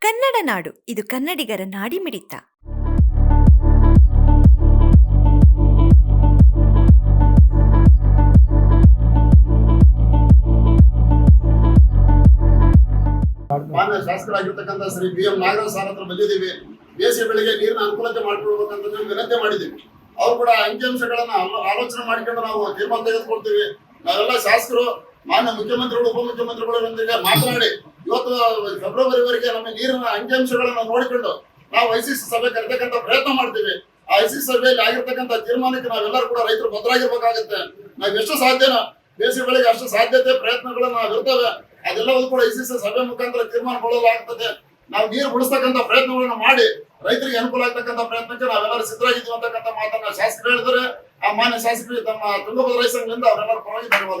ಕನ್ನಡ ನಾಡು. ಇದು ಕನ್ನಡಿಗರ ನಾಡಿಮಿಡಿತ. ಮಾನ್ಯ ಶಾಸಕರಾಗಿರ್ತಕ್ಕಂಥ Shri B M Nagaraj sir ಹತ್ರ ಬಂದಿದ್ದೀವಿ. ಬೇಸಿಗೆ ಬೆಳೆಗೆ ನೀರಿನ ಅನುಕೂಲತೆ ಮಾಡಿಕೊಡ್ಬೇಕಂತ ವಿನಂತಿ ಮಾಡಿದ್ದೀವಿ. ಅವ್ರು ಕೂಡ ಅಂಕಿಅಂಶಗಳನ್ನ ಆಲೋ- ಆಲೋಚನೆ ಮಾಡಿಕೊಂಡು ನಾವು ತೀರ್ಮಾನ ತೆಗೆದುಕೊಳ್ತೀವಿ. ನಾವೆಲ್ಲ ಶಾಸಕರು, ಮಾನ್ಯ ಮುಖ್ಯಮಂತ್ರಿಗಳು, ಉಪಮುಖ್ಯಮಂತ್ರಿಗಳೊಂದಿಗೆ ಮಾತನಾಡಿ ಇವತ್ತು ಫೆಬ್ರವರಿವರೆಗೆ ನಮ್ಮ ನೀರಿನ ಅಂಕಿಅಂಶಗಳನ್ನು ನೋಡಿಕೊಂಡು ನಾವು ಐಸಿಸಿ ಸಭೆ ಕರೆತಕ್ಕಂಥ ಪ್ರಯತ್ನ ಮಾಡ್ತೀವಿ. ಆ ಐಸಿಸಿ ಸಭೆಯಲ್ಲಿ ಆಗಿರ್ತಕ್ಕಂಥ ತೀರ್ಮಾನಕ್ಕೆ ನಾವೆಲ್ಲರೂ ಕೂಡ ರೈತರು ಭದ್ರಾಗಿರ್ಬೇಕಾಗುತ್ತೆ. ನಾವು ಎಷ್ಟು ಸಾಧ್ಯನೋ ಬೆಳೆಗೆ ಅಷ್ಟು ಸಾಧ್ಯತೆ ಪ್ರಯತ್ನಗಳು ನಾವು ಇರ್ತವೆ. ಅದೆಲ್ಲವೂ ಕೂಡ ಐಸಿಸಿ ಸಭೆ ಮುಖಾಂತರ ತೀರ್ಮಾನಗೊಳ್ಳಲಾಗ್ತದೆ ನಾವು ನೀರು ಉಳಿಸ್ತಕ್ಕಂಥ ಪ್ರಯತ್ನಗಳನ್ನು ಮಾಡಿ ರೈತರಿಗೆ ಅನುಕೂಲ ಆಗ್ತಕ್ಕಂಥ ಪ್ರಯತ್ನಕ್ಕೆ ನಾವೆಲ್ಲರೂ ಸಿದ್ಧರಾಗಿದ್ದೀವಿ ಅಂತಕ್ಕಂಥ ಮಾತನ್ನ ಶಾಸಕರು ಹೇಳಿದರೆ ಆ ಮಾನ್ಯ ಶಾಸಕರಿಗೆ ತಮ್ಮ ತುಂಗಭದ್ರಾ ಸಂಘದಿಂದ ಅವರೆಲ್ಲರೂ ಪರವಾಗಿ ಧನ್ಯವಾದ